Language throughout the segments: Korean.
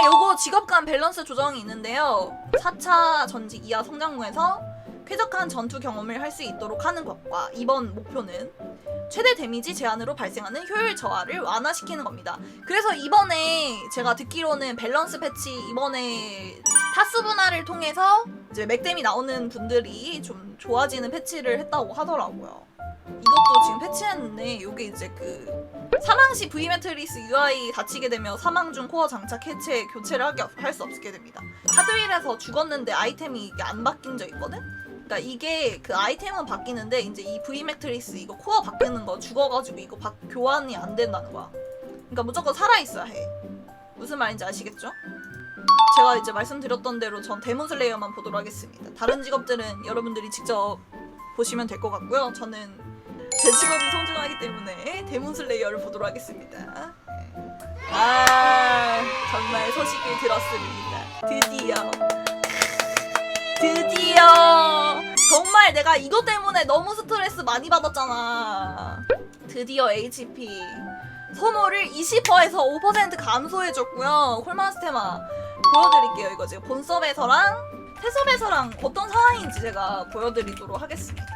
다음에 요거 직업 간 밸런스 조정이 있는데요. 4차 전직 이하 성장구에서 쾌적한 전투 경험을 할 수 있도록 하는 것과 이번 목표는 최대 데미지 제한으로 발생하는 효율 저하를 완화시키는 겁니다. 그래서 이번에 제가 듣기로는 밸런스 패치 이번에 타수 분할을 통해서 이제 맥댐이 나오는 분들이 좀 좋아지는 패치를 했다고 하더라고요. 이것도 지금 패치했는데 이게 이제 그 사망 시 V 매트리스 UI 다치게 되면 사망 중 코어 장착 해체 교체를 할 수 없게 됩니다. 하드윌에서 죽었는데 아이템이 이게 안 바뀐 적 있거든. 그러니까 이게 그 아이템은 바뀌는데 이제 이 V 매트리스 이거 코어 바뀌는 거 죽어가지고 이거 바, 교환이 안 된다는 거야. 그러니까 무조건 살아 있어야 해. 무슨 말인지 아시겠죠? 제가 이제 말씀드렸던 대로 전 데몬 슬레이어만 보도록 하겠습니다. 다른 직업들은 여러분들이 직접 보시면 될 것 같고요. 저는 제 직업이 소중하기 때문에 데몬 슬레이어를 보도록 하겠습니다. 아 정말 소식을 들었습니다. 드디어 드디어 정말 내가 이것 때문에 너무 스트레스 많이 받았잖아. 드디어 HP 소모를 20%에서 5% 감소해줬고요. 콜마스테마 보여드릴게요. 이거 지금 본섭에서랑 태섭에서랑 어떤 상황인지 제가 보여드리도록 하겠습니다.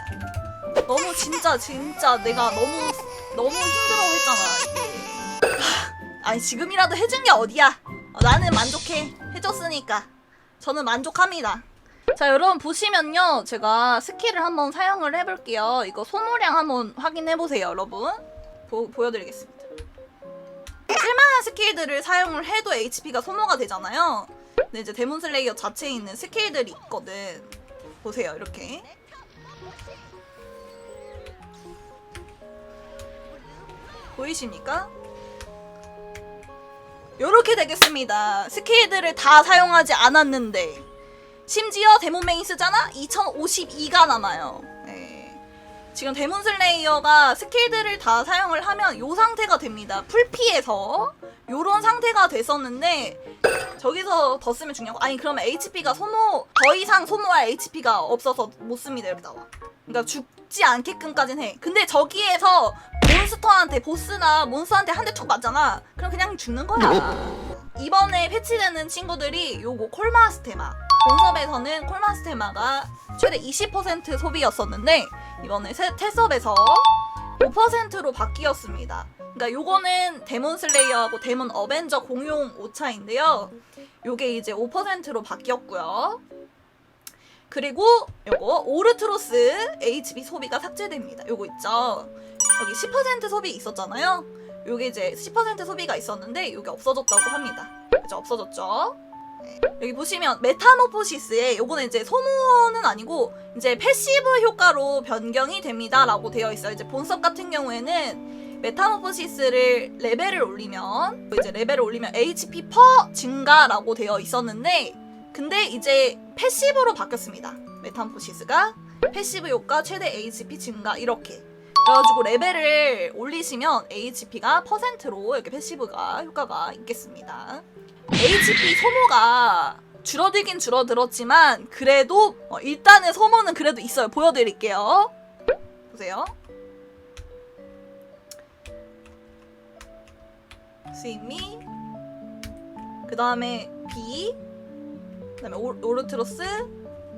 너무 진짜 진짜 내가 너무 너무 힘들어했잖아. 하, 아니 지금이라도 해준 게 어디야? 어, 나는 만족해. 해줬으니까 저는 만족합니다. 자 여러분 보시면요 제가 스킬을 한번 사용을 해볼게요. 이거 소모량 한번 확인해 보세요, 여러분. 보, 보여드리겠습니다. 쓸만한 스킬들을 사용을 해도 HP가 소모가 되잖아요. 근데 이제 데몬 슬레이어 자체에 있는 스킬들이 있거든. 보세요, 이렇게. 보이십니까? 요렇게 되겠습니다. 스킬들을 다 사용하지 않았는데 심지어 데몬 메인 쓰잖아? 2052가 남아요. 네. 지금 데몬 슬레이어가 스킬들을 다 사용을 하면 요 상태가 됩니다. 풀피에서 요런 상태가 됐었는데 저기서 더 쓰면 중요하고 아니 그러면 HP가 소모 더 이상 소모할 HP가 없어서 못 씁니다 이렇게 나와. 그러니까 죽지 않게끔까진 해. 근데 저기에서 몬스터한테 보스나 몬스터한테 한 대 툭 맞잖아. 그럼 그냥 죽는 거야. 이번에 패치되는 친구들이 요거 콜마스테마. 본섭에서는 콜마스테마가 최대 20% 소비였었는데 이번에 세- 테섭에서 5%로 바뀌었습니다. 그러니까 요거는 데몬 슬레이어하고 데몬 어벤져 공용 오차인데요. 요게 이제 5%로 바뀌었고요. 그리고 요거 오르트로스 HB 소비가 삭제됩니다. 요거 있죠. 여기 10% 소비 있었잖아요. 요게 이제 10% 소비가 있었는데 요게 없어졌다고 합니다. 그죠? 없어졌죠? 네. 여기 보시면 메타모포시스에 요거는 이제 소모는 아니고 이제 패시브 효과로 변경이 됩니다라고 되어 있어요. 이제 본섭 같은 경우에는 메타모포시스를 레벨을 올리면 이제 레벨을 올리면 HP 퍼 증가라고 되어 있었는데 근데 이제 패시브로 바뀌었습니다. 메타모포시스가 패시브 효과 최대 HP 증가 이렇게 그래가지고 레벨을 올리시면 HP가 퍼센트로 이렇게 패시브가 효과가 있겠습니다. HP 소모가 줄어들긴 줄어들었지만 그래도 어, 일단은 소모는 그래도 있어요. 보여드릴게요. 보세요. 스윗미 그 다음에 B 그 다음에 오, 오르트로스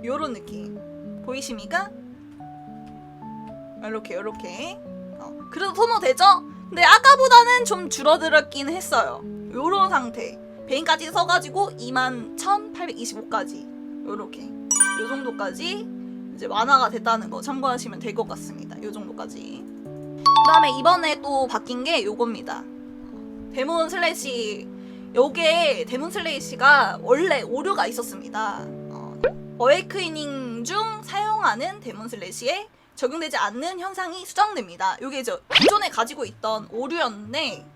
요런 느낌 보이십니까? 이렇게 이렇게. 어, 그래도 소모 되죠? 근데 아까보다는 좀 줄어들었긴 했어요. 요런 상태. 베인까지 써가지고 21,825까지. 요렇게. 요 정도까지 이제 완화가 됐다는 거 참고하시면 될 것 같습니다. 요 정도까지. 그 다음에 이번에 또 바뀐 게 요겁니다. 데몬 슬래시. 요게 데몬 슬래시가 원래 오류가 있었습니다. 어, 어웨이크닝 중 사용하는 데몬 슬래시에 적용되지 않는 현상이 수정됩니다. 요게 이제 기존에 가지고 있던 오류였는데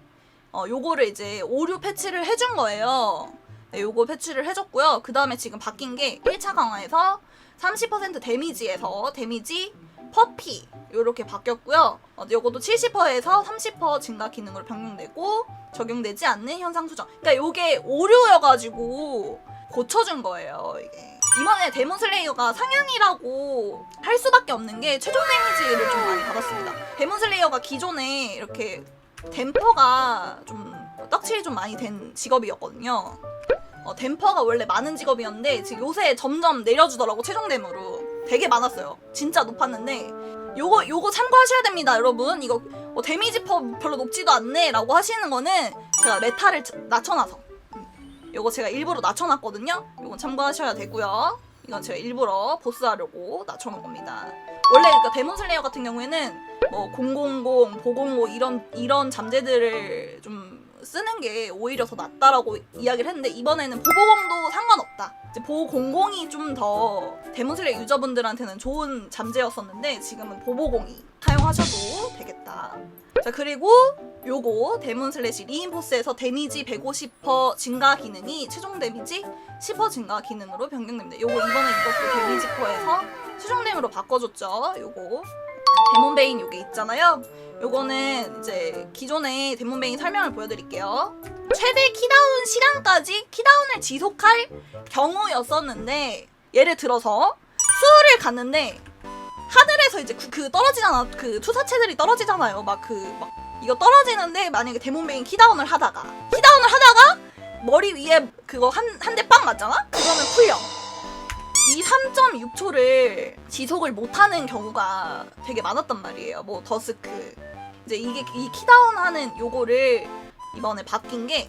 어 요거를 이제 오류 패치를 해준 거예요. 네, 요거 패치를 해줬고요. 그 다음에 지금 바뀐 게 1차 강화에서 30% 데미지에서 데미지 퍼피 요렇게 바뀌었고요. 어, 요것도 70%에서 30% 증가 기능으로 변경되고 적용되지 않는 현상 수정. 그러니까 요게 오류여가지고 고쳐준 거예요. 이게. 이번에 데몬 슬레이어가 상향이라고 할 수밖에 없는 게 최종 데미지를 좀 많이 받았습니다. 데몬 슬레이어가 기존에 이렇게 댐퍼가 좀 떡칠이 좀 많이 된 직업이었거든요. 어, 댐퍼가 원래 많은 직업이었는데 지금 요새 점점 내려주더라고 최종댐으로 되게 많았어요. 진짜 높았는데 요거 요거 참고하셔야 됩니다, 여러분. 이거 어, 데미지 퍼 별로 높지도 않네라고 하시는 거는 제가 메타를 자- 낮춰놔서 음, 요거 제가 일부러 낮춰놨거든요. 요건 참고하셔야 되고요. 이건 제가 일부러 보스하려고 낮춰놓은 겁니다. 원래 그러니까 데몬 슬레이어 같은 경우에는 뭐 000, 보공고 이런 이런 잠재들을 좀 쓰는 게 오히려 더 낫다라고 이야기를 했는데 이번에는 보보공도 상관없다. 이제 보공공이 좀 더 데몬슬레이 유저분들한테는 좋은 잠재였었는데 지금은 보보공이 사용하셔도 되겠다. 자 그리고 요거 데몬 슬래시 리인포스에서 데미지 150% 증가 기능이 최종 데미지 10% 증가 기능으로 변경됩니다. 요거 이번에 이것도 데미지 퍼에서 최종 데미로 바꿔줬죠. 요거 데몬 베인 요게 있잖아요. 요거는 이제 기존의 데몬 베인 설명을 보여드릴게요. 최대 키다운 시간까지 키다운을 지속할 경우였었는데 예를 들어서 수호를 갔는데 하늘에서 이제 그, 그 떨어지잖아 그 투사체들이 떨어지잖아요. 막 그막 이거 떨어지는데 만약에 데몬베인 키다운을 하다가 키다운을 하다가 머리 위에 그거 한 한 대 빵 맞잖아? 그러면 풀려. 이 3.6초를 지속을 못하는 경우가 되게 많았단 말이에요. 뭐 더스크 이제 이게 이 키다운 하는 요거를 이번에 바뀐 게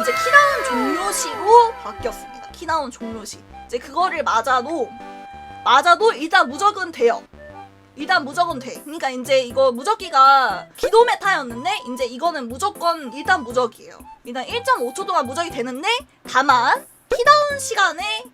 이제 키다운 종료시로 바뀌었습니다. 키다운 종료시 이제 그거를 맞아도 맞아도 일단 무적은 돼요. 일단 무적은 돼. 그러니까 이제 이거 무적기가 기도 메타였는데 이제 이거는 무조건 일단 무적이에요. 일단 1.5초 동안 무적이 되는데 다만 키다운 시간에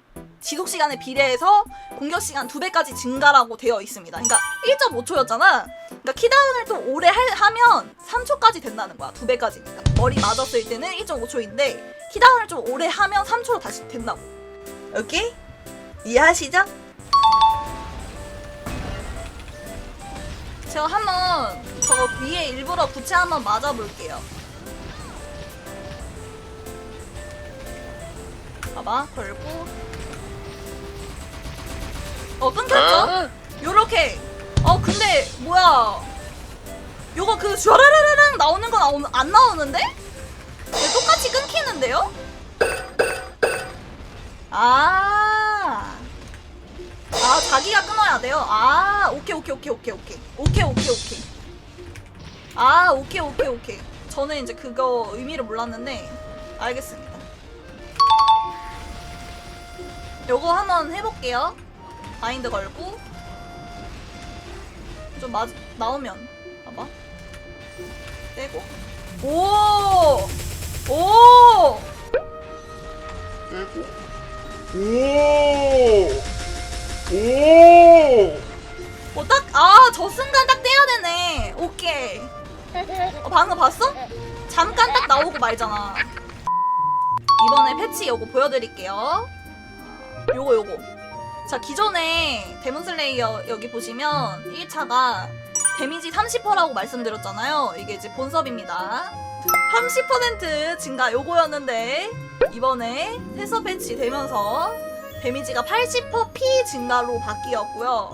지속 시간에 비례해서 공격 시간 두 배까지 증가라고 되어 있습니다. 그러니까 1.5초였잖아. 그러니까 키다운을 좀 오래 할- 하면 3초까지 된다는 거야. 두 배까지니까. 머리 맞았을 때는 1.5초인데 키다운을 좀 오래 하면 3초로 다시 된다고. 오케이? 이해하시죠? 제가 한번 저거 위에 일부러 부채 한번 맞아볼게요. 봐봐, 걸고. 어, 끊겼죠? 요렇게. 어, 근데, 뭐야. 요거 그, 슈라라라랑 나오는 건 안 나오는데? 왜 똑같이 끊기는데요? 아. 아 자기가 끊어야 돼요. 아 오케이 오케이 오케이 오케이 오케이 오케이 오케이 오케이. 아 오케이 오케이 오케이. 저는 이제 그거 의미를 몰랐는데 알겠습니다. 요거 한번 해볼게요. 바인드 걸고 좀 맞, 나오면 봐봐. 떼고 오 오. 오! 오! 어, 딱, 아, 저 순간 딱 떼야 되네. 오케이. 어, 방금 봤어? 잠깐 딱 나오고 말잖아. 이번에 패치 요거 보여드릴게요. 요거, 요거. 자, 기존에 데몬슬레이어 여기 보시면 1차가 데미지 30%라고 말씀드렸잖아요. 이게 이제 본섭입니다. 30% 증가 요거였는데, 이번에 테서 패치 되면서 데미지가 80% P 증가로 바뀌었고요.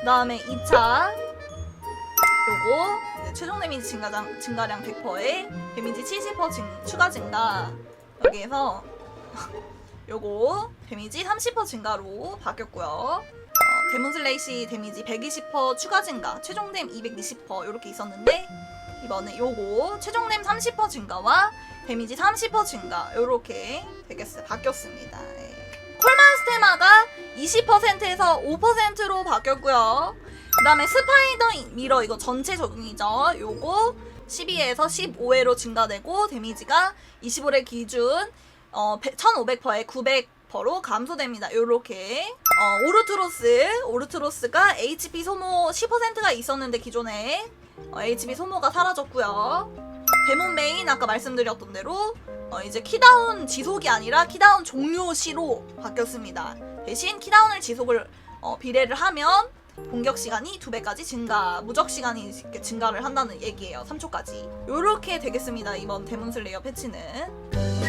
그 다음에 2차 요거 최종 데미지 증가량, 증가량 100%에 데미지 70% 증, 추가 증가 여기에서 요거 데미지 30% 증가로 바뀌었고요. 어, 데몬슬레이시 데미지 120% 추가 증가, 최종 댐 220% 이렇게 있었는데 이번에 요거 최종 댐 30% 증가와 데미지 30% 증가 요렇게 되겠어요. 바뀌었습니다. 예. 콜마스테마가 20%에서 5%로 바뀌었고요. 그 다음에 스파이더 미러 이거 전체 적용이죠. 요거 12에서 15회로 증가되고 데미지가 25회 기준 어, 1500%에 900%로 감소됩니다. 요렇게 어, 오르트로스 오르트로스가 HP 소모 10%가 있었는데 기존에 어, HP 소모가 사라졌고요. 데몬 메인 아까 말씀드렸던 대로 어, 이제 키다운 지속이 아니라 키다운 종료 시로 바뀌었습니다. 대신 키다운을 지속을 어, 비례를 하면 공격 시간이 두 배까지 증가, 무적 시간이 증가를 한다는 얘기예요. 3초까지. 요렇게 되겠습니다. 이번 데몬 슬레이어 패치는.